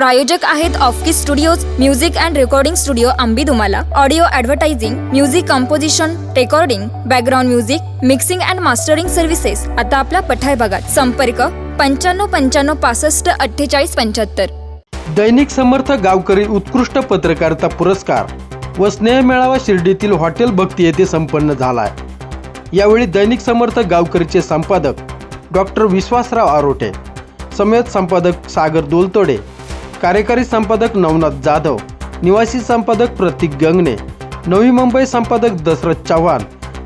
प्रायोजक आहेत ऑफकी studios music and recording studio Ambi Dumala. Audio advertising music composition recording background music mixing and mastering services आता आपल्या पठाय भागात संपर्क पंच्याण्णव पंच्याण्णव पासष्ट अठ्ठेचाळीस पंच्याहत्तर. दैनिक समर्थ गावकरी उत्कृष्ट पत्रकारिता पुरस्कार व स्नेह मेळावा शिर्डीतील हॉटेल भक्ती येथे संपन्न झाला आहे यावेळी दैनिक समर्थ गावकरीचे संपादक डॉक्टर विश्वासराव आरोटे समेत संपादक सागर दोलतोडे कार्यकारी संपादक नवनाथ जाधव निवासी संपादक प्रतीक गंगणे नवी मुंबई संपादक दशरथ चव्हाण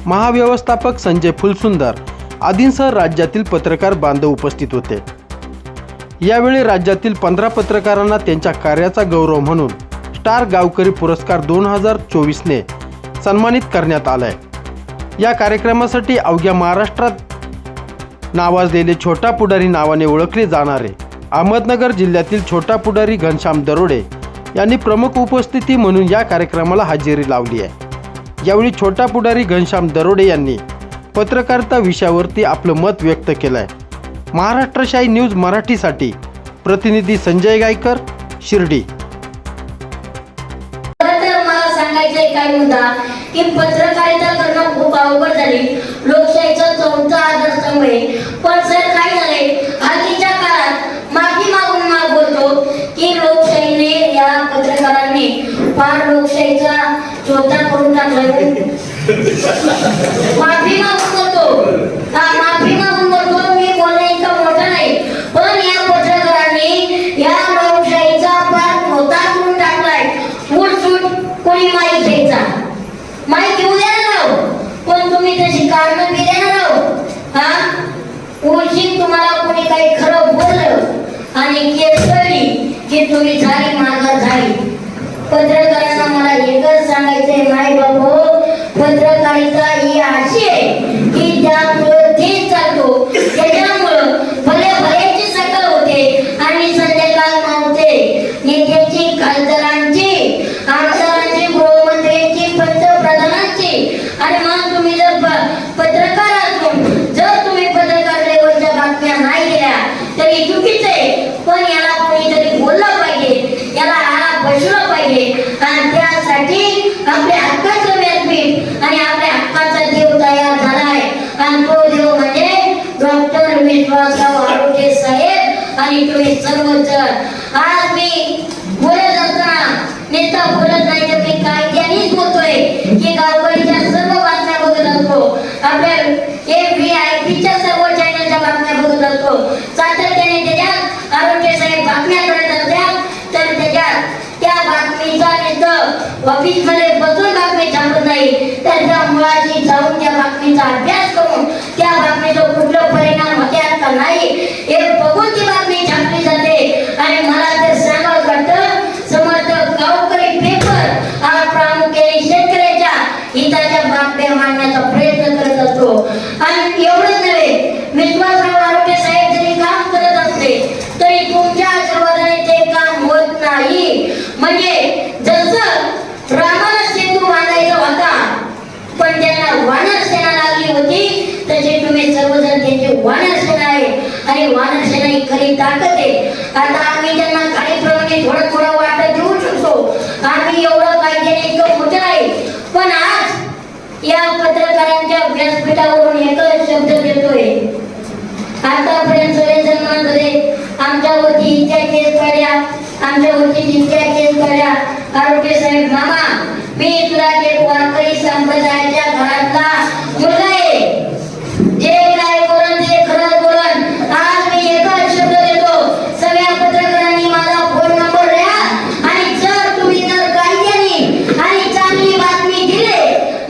महाव्यवस्थापक संजय फुलसुंदर आदींसह राज्यातील पत्रकार बांधव उपस्थित होते. यावेळी राज्यातील पंधरा पत्रकारांना त्यांच्या कार्याचा गौरव म्हणून स्टार गावकरी पुरस्कार दोन हजार चोवीसने सन्मानित करण्यात आलाय. या कार्यक्रमासाठी अवघ्या महाराष्ट्रात नावाजलेले छोटा पुढारी नावाने ओळखले जाणारे अहमदनगर जिल्ह्यातील छोटा पुढारी घनश्याम दरोडे यांनी प्रमुख उपस्थिती म्हणून या कार्यक्रमाला हजेरी लावली आहे. यावेळी छोटा पुढारी घनश्याम दरोडे यांनी पत्रकारिता विषयावरती आपलं मत व्यक्त केलं आहे महाराष्ट्रशाही न्यूज मराठीसाठी प्रतिनिधी संजय गायकर शिर्डी. काय मुद्दा? की पत्रकारिता करणं खूप अवघड झाली. लोकशाहीचा चौथा आधारस्तंभ आहे. पण सर काय झालंय हल्लीच्या काळात माफी मागून माग बोलतो की लोकशाहीने या पत्रकारांनी फार लोकशाहीचा चौथा करून टाकलाय माफी मागून करतो माफी मागून बोलतो मी बोलणे इतका मोठा नाही. पण या पत्रकारांनी या लोकशाहीचा फार मोठा करून टाकलाय. उठसूट कोणी माईक घ्यायचा? माईक घेऊ द्या ना राव. पण तुम्ही तशी कारण बी द्या ना राव. हा? उलशीत तुम्हाला कोणी काही खरं बोललं? आणि केस कळली की तुम्ही झाली माघार झाली. पत्रकारांना मला एकच सांगायचंय माय बाबू पत्रकारिता ही अशी आहे की त्यामुळं देश चालतो त्याच्यामुळं भले भल्याची सकाळ होते आणि संध्याकाळ मावते नेत्याची खासदारांची आमदारांची गृहमंत्र्यांची पंतप्रधानांची आणि मग तुम्ही जर प- पत्रकार असून जर तुम्ही पत्रकार लेवलच्या बातम्या नाही दिल्या तरी चुकीचं आहे पण याला कोणीतरी बोललं पाहिजे याला आळा बसलं पाहिजे आणि त्यासाठी आपल्या हक्काचं व्यासपीठ आणि आपल्या हक्काचा देव तयार झाला आहे आणि तो देव म्हणजे डॉक्टर विश्वासराव आरोग्य साहेब आणि तुम्ही सर्वच आज मी बोलत असताना नेता बोलत नाही तर मी कायद्यानेच बोलतोय. की गावकरीच्या सर्व बातम्या बघत असतो. आपल्या ए व्ही आय पीच्या सर्व चॅनलच्या बातम्या बघत असतो. सातत्याने त्याच्यात आरोग्य साहेब बातम्या करत असतात तर त्याच्यात त्या बातमीचा नेतं ऑफिसमध्ये बसून बातमी छापत नाही. तर त्या मुळाशी जाऊन त्या बातमीचा अभ्यास म्हणजे जसं रामाला सेतू बांधायचा होता पण त्यांना वानर सेना लागली होती तसे तुम्ही सर्वजण त्यांचे वानर सेना आहे. आणि वानर सेना ही खरी ताकद आहे. आता आम्ही त्यांना खालीप्रमाणे थोडं थोडं वाटत देऊ शकतो. आम्ही एवढं कायद्याने इतकं मोठं आहे पण आज या पत्रकारांच्या व्यासपीठावरून एकच शब्द देतोय आतापर्यंत सगळेजण म्हणत होते आमच्यावरती इतक्या केस पडल्या आमच्यावरती जितक्या केस काढल्या आरोग्य साहेब मामा मी तुला एक वारकरी संप्रदायाच्या घरातला मुलगा आहे जे काय बोलन ते खरं बोलन आज मी एकच शब्द देतो सगळ्या पत्रकारांनी माझा फोन नंबर द्या आणि जर तुम्ही जर कायद्याने आणि चांगली बातमी दिली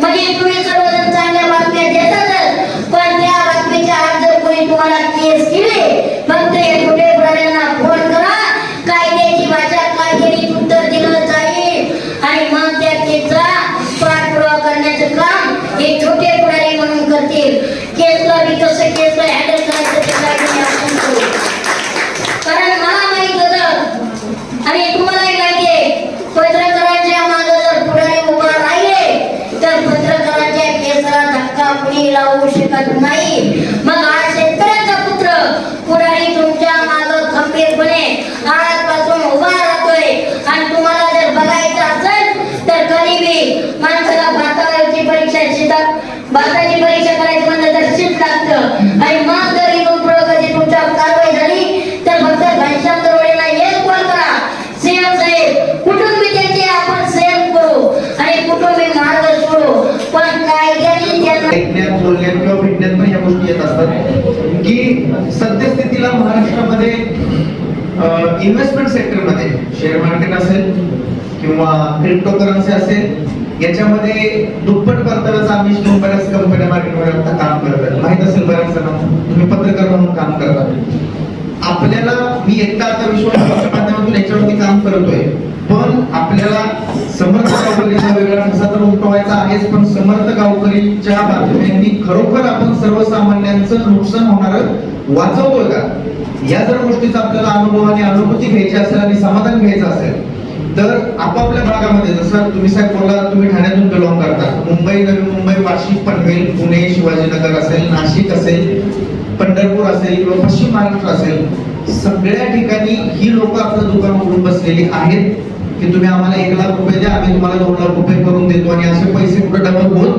म्हणजे तुम्ही सर्वजण चांगल्या बातम्या देतातच पण त्या बातमीच्या आत जर कोणी तुम्हाला केस केली मग ते कुठे ब्रदरांना फोन करा कायद्याची भाषा कायद्याने उत्तर दिलं जाईल आणि मग त्या केसचा पाठपुरावा करण्याचं काम हे छोटे सुरुवातीला महाराष्ट्रामध्ये इन्व्हेस्टमेंट सेक्टरमध्ये शेअर मार्केट असेल किंवा क्रिप्टोकरन्सी असेल याच्यामध्ये दुप्पट परताव्याचा आम्ही बऱ्याच कंपन्या मार्केटमध्ये आता काम करतात माहीत असेल बऱ्याच जणांना तुम्ही पत्रकार म्हणून काम करतात आपल्याला मी एकटा आता विश्वासाच्या माध्यमातून याच्यावरती काम करतोय. गावकरीचा वेगळा ठसा तर उमटवायचा आहेच पण समर्थ गावकरीच्या बातम्यांनी खरोखर आपण सर्वसामान्यांचं नुकसान होणार वाचवतोय का या जर गोष्टीचा आपल्याला अनुभव आणि अनुभूती घ्यायची असेल आणि समाधान घ्यायचं असेल तर आपापल्या भागामध्ये जसं तुम्ही साहेब बोला तुम्ही ठाण्यातून बिलॉंग करता. मुंबई नवी मुंबई वाशिक पनवेल पुणे शिवाजीनगर असेल नाशिक असेल पंढरपूर असेल किंवा पश्चिम महाराष्ट्र असेल सगळ्या ठिकाणी ही लोक आपलं दुकान उघडून बसलेली आहेत. की तुम्ही आम्हाला एक लाख रुपये द्या आम्ही तुम्हाला दोन लाख रुपये करून देतो आणि असे पैसे कुठे डबल होत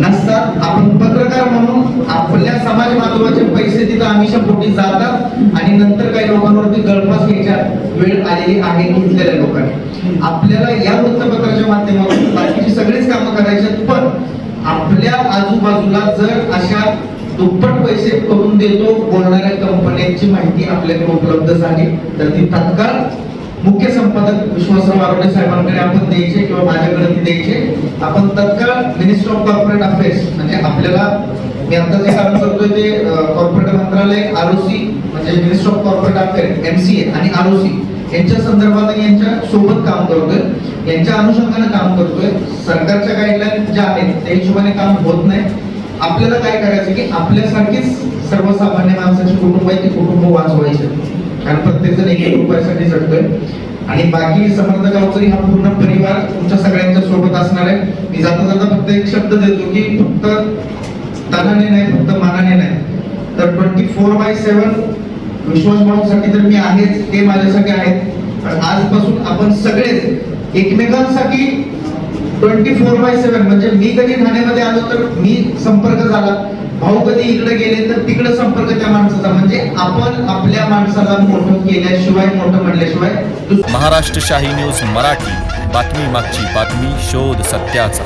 नसतात. आपण पत्रकार म्हणून आपल्या समाज बांधवाचे पैसे तिथं आमिषा पोटी जातात आणि नंतर काही लोकांवरती गळफास घ्यायच्या वेळ आलेली आहे घेतलेल्या लोकांनी. आपल्याला या वृत्तपत्राच्या माध्यमातून बाकीची सगळीच कामं करायची आहेत, पण आपल्या आजूबाजूला जर अशा दुप्पट पैसे करून देतो बोलणाऱ्या कंपन्यांची माहिती आपल्याकडे उपलब्ध झाली तर ती तात्काळ मुख्य संपादक विश्वासराव आरोडे साहेबांकडे आपण द्यायचे किंवा माझ्याकडे ते द्यायचे. आपण तत्काळ मिनिस्टर ऑफ कॉर्पोरेट अफेअर्स म्हणजे आपल्याला मी आता जे काम करतोय ते कॉर्पोरेट मंत्रालय आरओसी म्हणजे minister of corporate affairs MCA आणि आरओसी यांच्या संदर्भात यांच्या सोबत काम करतोय. यांच्या अनुषंगाने काम करतोय. सरकारच्या गाईडलाईन ज्या आहेत त्या हिशोबाने काम होत नाही. आपल्याला काय करायचं की आपल्यासारखीच सर्वसामान्य माणसाची कुटुंब आहे ते कुटुंब वाचवायचे. कारण प्रत्येक जण एक एक रुपयासाठी जगतोय. आणि बाकी समर्थ गावचरी हा पूर्ण परिवार तुमच्या सगळ्यांच्या सोबत असणार आहे. मी जाता जाता फक्त एक शब्द देतो की फक्त तनाने नाही फक्त मनाने नाही. तर ट्वेंटी फोर बाय सेवन विश्वास भाऊसाठी तर मी आहेच ते माझ्यासाठी आहेत. पण आजपासून आपण सगळेच एकमेकांसाठी ट्वेंटी फोर बाय सेवन म्हणजे मी कधी ठाण्यामध्ये आलो तर मी संपर्क झाला. भाऊ कधी इकडे गेले तर तिकडे संपर्क त्या माणसाचा. म्हणजे आपण आपल्या माणसाला मोठं केल्याशिवाय मोठं म्हणल्याशिवाय महाराष्ट्र शाही न्यूज मराठी. बातमी मागची बातमी शोध सत्याचा.